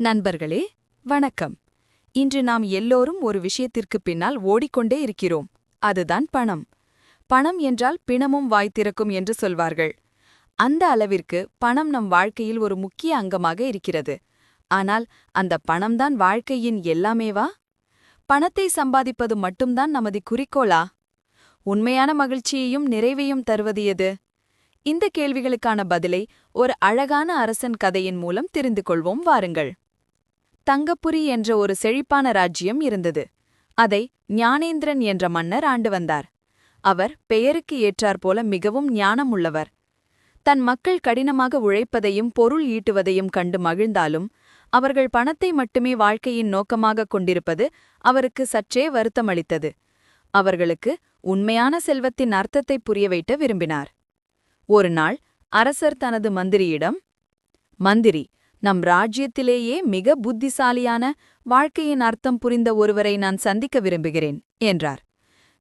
நண்பர்களே வணக்கம். இன்று நாம் எல்லோரும் ஒரு விஷயத்திற்கு பின்னால் ஓடிக்கொண்டே இருக்கிறோம். அதுதான் பணம். பணம் என்றால் பிணமும் வாய் திறக்கும் என்று சொல்வார்கள். அந்த அளவிற்கு பணம் நம் வாழ்க்கையில் ஒரு முக்கிய அங்கமாக இருக்கிறது. ஆனால் அந்த பணம்தான் வாழ்க்கையின் எல்லாமேவா? பணத்தை சம்பாதிப்பது மட்டும்தான் நமது குறிக்கோளா? உண்மையான மகிழ்ச்சியையும் நிறைவையும் தருவது எது? இந்த கேள்விகளுக்கான பதிலை ஒரு அழகான அரசன் கதையின் மூலம் தெரிந்து கொள்வோம் வாருங்கள். தங்கப்புரி என்ற ஒரு செழிப்பான ராஜ்யம் இருந்தது. அதை ஞானேந்திரன் என்ற மன்னர் ஆண்டு வந்தார். அவர் பெயருக்கு ஏற்றாற்போல மிகவும் ஞானமுள்ளவர். தன் மக்கள் கடினமாக உழைப்பதையும் பொருள் ஈட்டுவதையும் கண்டு மகிழ்ந்தாலும் அவர்கள் பணத்தை மட்டுமே வாழ்க்கையின் நோக்கமாக கொண்டிருப்பது அவருக்கு சற்றே வருத்தமளித்தது. அவர்களுக்கு உண்மையான செல்வத்தின் அர்த்தத்தை புரியவைட்ட விரும்பினார். ஒரு நாள் அரசர் தனது மந்திரியிடம் மந்திரி நம் ராஜ்யத்திலேயே மிக புத்திசாலியான வாழ்க்கையின் அர்த்தம் புரிந்த ஒருவரை நான் சந்திக்க விரும்புகிறேன் என்றார்.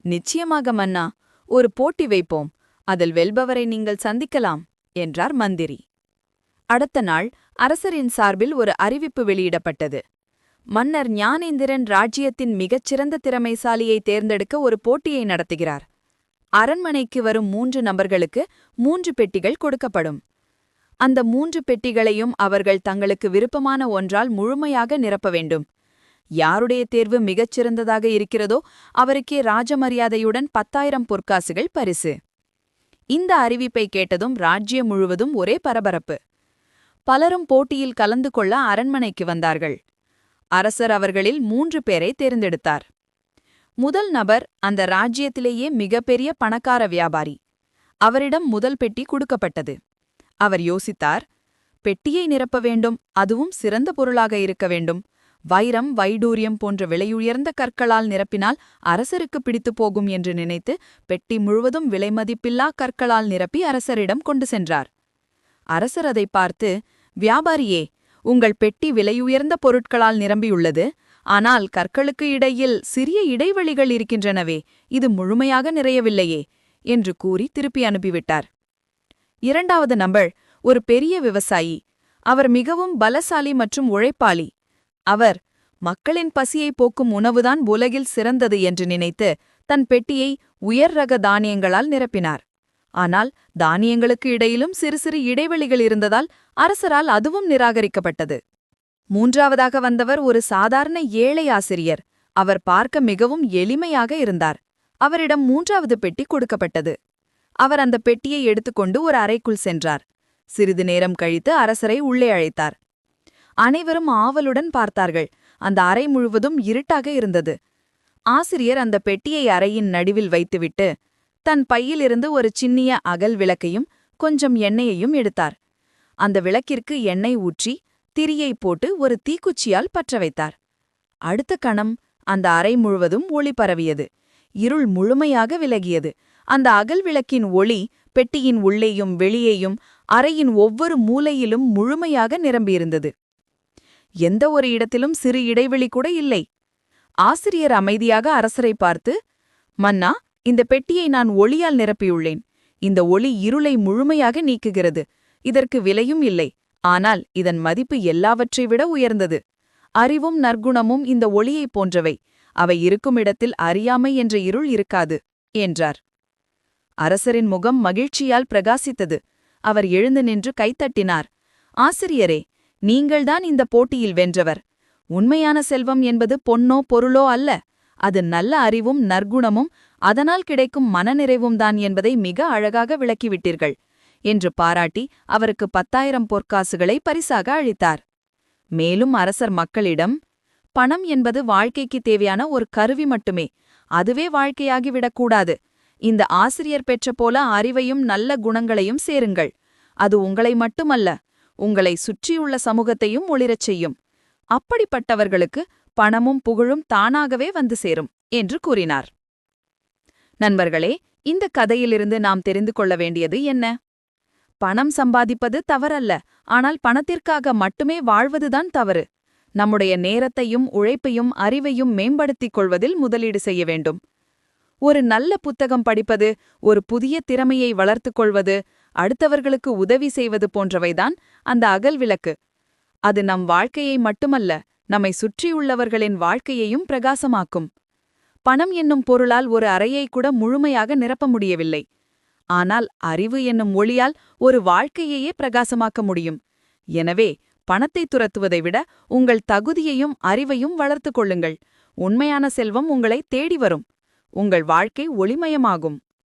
நிச்சயமாக மன்னா ஒரு போட்டி வைப்போம். அதில் வெல்பவரை நீங்கள் சந்திக்கலாம் என்றார் மந்திரி. அடுத்த நாள் அரசரின் சார்பில் ஒரு அறிவிப்பு வெளியிடப்பட்டது. மன்னர் ஞானேந்திரன் ராஜ்யத்தின் மிகச்சிறந்த திறமைசாலியை தேர்ந்தெடுக்க ஒரு போட்டியை நடத்துகிறார். அரண்மனைக்கு வரும் மூன்று நபர்களுக்கு மூன்று பெட்டிகள் கொடுக்கப்படும். அந்த மூன்று பெட்டிகளையும் அவர்கள் தங்களுக்கு விருப்பமான ஒன்றால் முழுமையாக நிரப்ப வேண்டும். யாருடைய தேர்வு மிகச்சிறந்ததாக இருக்கிறதோ அவருக்கே ராஜமரியாதையுடன் பத்தாயிரம் பொற்காசுகள் பரிசு. இந்த அறிவிப்பை கேட்டதும் ராஜ்யம் முழுவதும் ஒரே பரபரப்பு. பலரும் போட்டியில் கலந்து கொள்ள அரண்மனைக்கு வந்தார்கள். அரசர் அவர்களில் மூன்று பேரை தேர்ந்தெடுத்தார். முதல் நபர் அந்த ராஜ்யத்திலேயே மிகப்பெரிய பணக்கார வியாபாரி. அவரிடம் முதல் பெட்டி கொடுக்கப்பட்டது. அவர் யோசித்தார் பெட்டியை நிரப்ப வேண்டும் அதுவும் சிறந்த பொருளாக இருக்க வேண்டும். வைரம் வைடூரியம் போன்ற விலையுயர்ந்த கற்களால் நிரப்பினால் அரசருக்கு பிடித்து போகும் என்று நினைத்து பெட்டி முழுவதும் விலைமதிப்பில்லா கற்களால் நிரப்பி அரசரிடம் கொண்டு சென்றார். அரசர் அதை பார்த்து வியாபாரியே உங்கள் பெட்டி விலையுயர்ந்த பொருட்களால் நிரம்பியுள்ளது. ஆனால் கற்களுக்கு இடையில் சிறிய இடைவெளிகள் இருக்கின்றனவே இது முழுமையாக நிறையவில்லையே என்று கூறி திருப்பி அனுப்பிவிட்டார். இரண்டாவது நம்பர் ஒரு பெரிய விவசாயி. அவர் மிகவும் பலசாலி மற்றும் உழைப்பாளி. அவர் மக்களின் பசியை போக்கும் உணவுதான் உலகில் சிறந்தது என்று நினைத்து தன் பெட்டியை உயர் ரக தானியங்களால் நிரப்பினார். ஆனால் தானியங்களுக்கு இடையிலும் சிறு சிறு இடைவெளிகள் இருந்ததால் அரசரால் அதுவும் நிராகரிக்கப்பட்டது. மூன்றாவதாக வந்தவர் ஒரு சாதாரண ஏழை ஆசிரியர். அவர் பார்க்க மிகவும் எளிமையாக இருந்தார். அவரிடம் மூன்றாவது பெட்டி கொடுக்கப்பட்டது. அவர் அந்த பெட்டியை எடுத்துக்கொண்டு ஒரு அறைக்குள் சென்றார். சிறிது நேரம் கழித்து அரசரை உள்ளே அழைத்தார். அனைவரும் ஆவலுடன் பார்த்தார்கள். அந்த அறை முழுவதும் இருட்டாக இருந்தது. ஆசிரியர் அந்த பெட்டியை அறையின் நடுவில் வைத்துவிட்டு தன் பையிலிருந்து ஒரு சின்னிய அகல் விளக்கையும் கொஞ்சம் எண்ணெயையும் எடுத்தார். அந்த விளக்கிற்கு எண்ணெய் ஊற்றி திரியை போட்டு ஒரு தீக்குச்சியால் பற்ற வைத்தார். அடுத்த கணம் அந்த அறை முழுவதும் ஒளி பரவியது. இருள் முழுமையாக விலகியது. அந்த அகல் விளக்கின் ஒளி பெட்டியின் உள்ளேயும் வெளியேயும் அறையின் ஒவ்வொரு மூலையிலும் முழுமையாக நிரம்பியிருந்தது. எந்த ஒரு இடத்திலும் சிறு இடைவெளி கூட இல்லை. ஆசிரியர் அமைதியாக அரசரை பார்த்து மன்னா இந்த பெட்டியை நான் ஒளியால் நிரப்பியுள்ளேன். இந்த ஒளி இருளை முழுமையாக நீக்குகிறது. இதற்கு விலையும் இல்லை. ஆனால் இதன் மதிப்பு எல்லாவற்றை விட உயர்ந்தது. அறிவும் நற்குணமும் இந்த ஒளியைப் போன்றவை. அவை இருக்கும் இடத்தில் அறியாமை என்ற இருள் இருக்காது என்றார். அரசரின் முகம் மகிழ்ச்சியால் பிரகாசித்தது. அவர் எழுந்து நின்று கைத்தட்டினார். ஆசிரியரே நீங்கள்தான் இந்த போட்டியில் வென்றவர். உண்மையான செல்வம் என்பது பொன்னோ பொருளோ அல்ல. அது நல்ல அறிவும் நற்குணமும் அதனால் கிடைக்கும் மனநிறைவும் தான் என்பதை மிக அழகாக விளக்கிவிட்டீர்கள் என்று பாராட்டி அவருக்கு பத்தாயிரம் பொற்காசுகளை பரிசாக அளித்தார். மேலும் அரசர் மக்களிடம் பணம் என்பது வாழ்க்கைக்கு தேவையான ஒரு கருவி மட்டுமே. அதுவே வாழ்க்கையாகிவிடக்கூடாது. இந்த ஆசிரியர் பெற்ற போல அறிவையும் நல்ல குணங்களையும் சேருங்கள். அது உங்களை மட்டுமல்ல உங்களை சுற்றியுள்ள சமூகத்தையும் ஒளிரச் செய்யும். அப்படிப்பட்டவர்களுக்கு பணமும் புகழும் தானாகவே வந்து சேரும் என்று கூறினார். நண்பர்களே இந்த கதையிலிருந்து நாம் தெரிந்து கொள்ள வேண்டியது என்ன? பணம் சம்பாதிப்பது தவறல்ல ஆனால் பணத்திற்காக மட்டுமே வாழ்வதுதான் தவறு. நம்முடைய நேரத்தையும் உழைப்பையும் அறிவையும் மேம்படுத்திக் கொள்வதில் முதலீடு செய்ய வேண்டும். ஒரு நல்ல புத்தகம் படிப்பது ஒரு புதிய திறமையை வளர்த்துக் கொள்வது அடுத்தவர்களுக்கு உதவி செய்வது போன்றவைதான் அந்த அகல் விளக்கு. அது நம் வாழ்க்கையை மட்டுமல்ல நம்மை சுற்றியுள்ளவர்களின் வாழ்க்கையையும் பிரகாசமாக்கும். பணம் என்னும் பொருளால் ஒரு அறையை கூட முழுமையாக நிரப்ப முடியவில்லை. ஆனால் அறிவு என்னும் ஒளியால் ஒரு வாழ்க்கையையே பிரகாசமாக்க முடியும். எனவே பணத்தை துரத்துவதை விட உங்கள் தகுதியையும் அறிவையும் வளர்த்துக் கொள்ளுங்கள். உண்மையான செல்வம் உங்களை தேடி வரும். உங்கள் வாழ்க்கை ஒளிமயமாகும்.